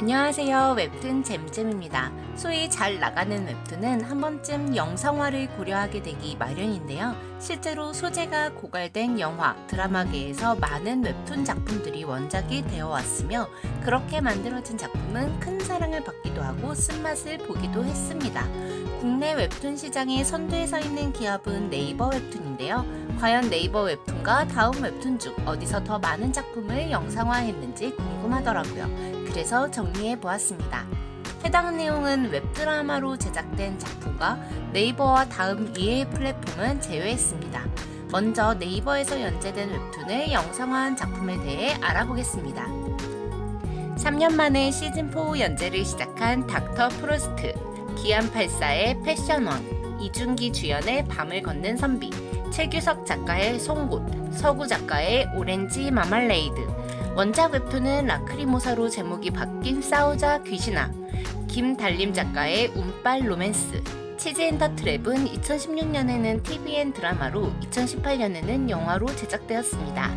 안녕하세요. 웹툰 잼잼입니다. 소위 잘 나가는 웹툰은 한 번쯤 영상화를 고려하게 되기 마련인데요. 실제로 소재가 고갈된 영화, 드라마계에서 많은 웹툰 작품들이 원작이 되어 왔으며 그렇게 만들어진 작품은 큰 사랑을 받기도 하고 쓴맛을 보기도 했습니다. 국내 웹툰 시장에 선두에 서 있는 기업은 네이버 웹툰인데요. 과연 네이버 웹툰과 다음 웹툰 중 어디서 더 많은 작품을 영상화했는지 궁금하더라고요. 그래서 정리해 보았습니다. 해당 내용은 웹드라마로 제작된 작품과 네이버와 다음 이해의 플랫폼은 제외했습니다. 먼저 네이버에서 연재된 웹툰을 영상화한 작품에 대해 알아보겠습니다. 3년 만에 시즌4 연재를 시작한 닥터 프로스트, 기안84의 패션왕, 이준기 주연의 밤을 걷는 선비, 최규석 작가의 송곳, 서구 작가의 오렌지 마말레이드, 원작 웹툰은 라크리모사로 제목이 바뀐 싸우자 귀신아, 김달림 작가의 운빨 로맨스, 치즈 엔더 트랩은 2016년에는 TVN 드라마로 2018년에는 영화로 제작되었습니다.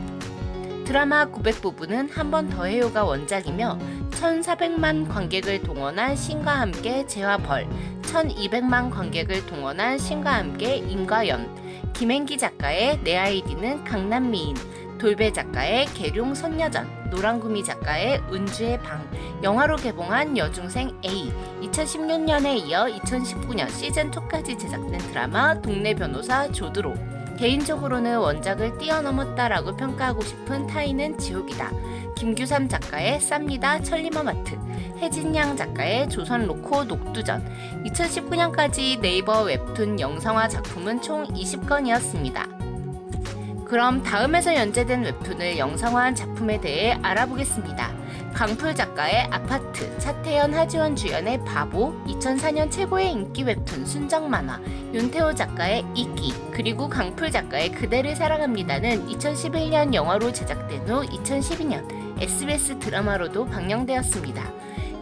드라마 900부부는 한 번 더 해요가 원작이며 1,400만 관객을 동원한 신과 함께 재화 벌, 1,200만 관객을 동원한 신과 함께 임과연, 김행기 작가의 내 아이디는 강남미인, 돌배 작가의 계룡 선녀전, 노랑구미 작가의 은주의 방, 영화로 개봉한 여중생 A, 2016년에 이어 2019년 시즌2까지 제작된 드라마 동네 변호사 조드로, 개인적으로는 원작을 뛰어넘었다라고 평가하고 싶은 타이는 지옥이다. 김규삼 작가의 쌉니다 천리마마트, 혜진양 작가의 조선 로코 녹두전, 2019년까지 네이버 웹툰 영상화 작품은 총 20건이었습니다. 그럼 다음에서 연재된 웹툰을 영상화한 작품에 대해 알아보겠습니다. 강풀 작가의 아파트, 차태현, 하지원 주연의 바보, 2004년 최고의 인기 웹툰 순정 만화, 윤태호 작가의 이기, 그리고 강풀 작가의 그대를 사랑합니다는 2011년 영화로 제작된 후 2012년 SBS 드라마로도 방영되었습니다.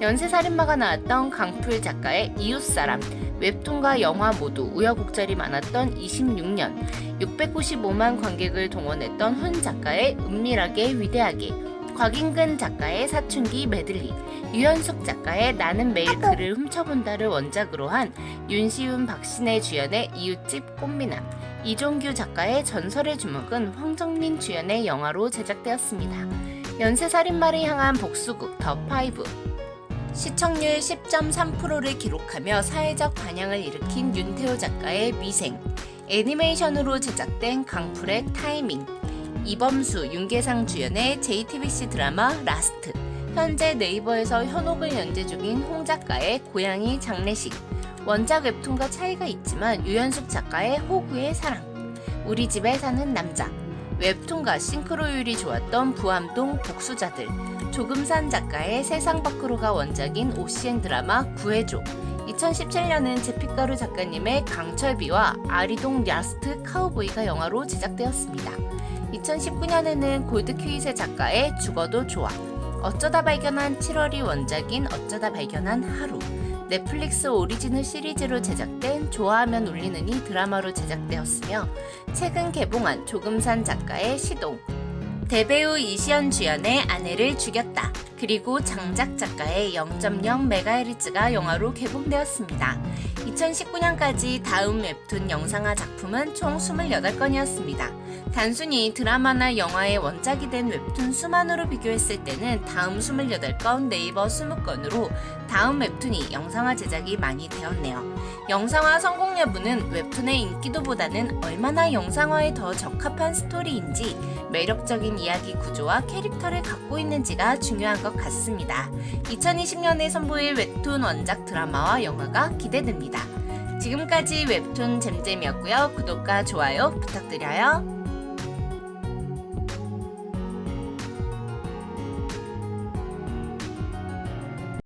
연쇄살인마가 나왔던 강풀 작가의 이웃사람, 웹툰과 영화 모두 우여곡절이 많았던 26년, 695만 관객을 동원했던 훈 작가의 은밀하게 위대하게, 곽인근 작가의 사춘기 메들리, 유현숙 작가의 나는 매일 그를 훔쳐본다를 원작으로 한 윤시훈 박신혜 주연의 이웃집 꽃미남, 이종규 작가의 전설의 주먹은 황정민 주연의 영화로 제작되었습니다. 연쇄살인마를 향한 복수극 더5 시청률 10.3%를 기록하며 사회적 반향을 일으킨 윤태호 작가의 미생, 애니메이션으로 제작된 강풀의 타이밍, 이범수, 윤계상 주연의 JTBC 드라마 라스트, 현재 네이버에서 현옥을 연재 중인 홍 작가의 고양이 장례식, 원작 웹툰과 차이가 있지만 유연숙 작가의 호구의 사랑, 우리 집에 사는 남자, 웹툰과 싱크로율이 좋았던 부암동 복수자들, 조금산 작가의 세상 밖으로가 원작인 OCN 드라마 구해줘, 2017년은 제피가루 작가님의 강철비와 아리동 야스트 카우보이가 영화로 제작되었습니다. 2019년에는 골드큐이세 작가의 죽어도 좋아, 어쩌다 발견한 7월이 원작인 어쩌다 발견한 하루, 넷플릭스 오리지널 시리즈로 제작된 좋아하면 울리는 이 드라마로 제작되었으며 최근 개봉한 조금산 작가의 시동, 대배우 이시연 주연의 아내를 죽였다. 그리고 장작 작가의 0.0메가헤르츠가 영화로 개봉되었습니다. 2019년까지 다음 웹툰 영상화 작품은 총 28건이었습니다. 단순히 드라마나 영화의 원작이 된 웹툰 수만으로 비교했을 때는 다음 28건, 네이버 20건으로 다음 웹툰이 영상화 제작이 많이 되었네요. 영상화 성공 여부는 웹툰의 인기도보다는 얼마나 영상화에 더 적합한 스토리인지 매력적인 이야기 구조와 캐릭터를 갖고 있는지가 중요한 것 같습니다. 2020년에 선보일 웹툰 원작 드라마와 영화가 기대됩니다. 지금까지 웹툰 잼잼이었고요. 구독과 좋아요 부탁드려요.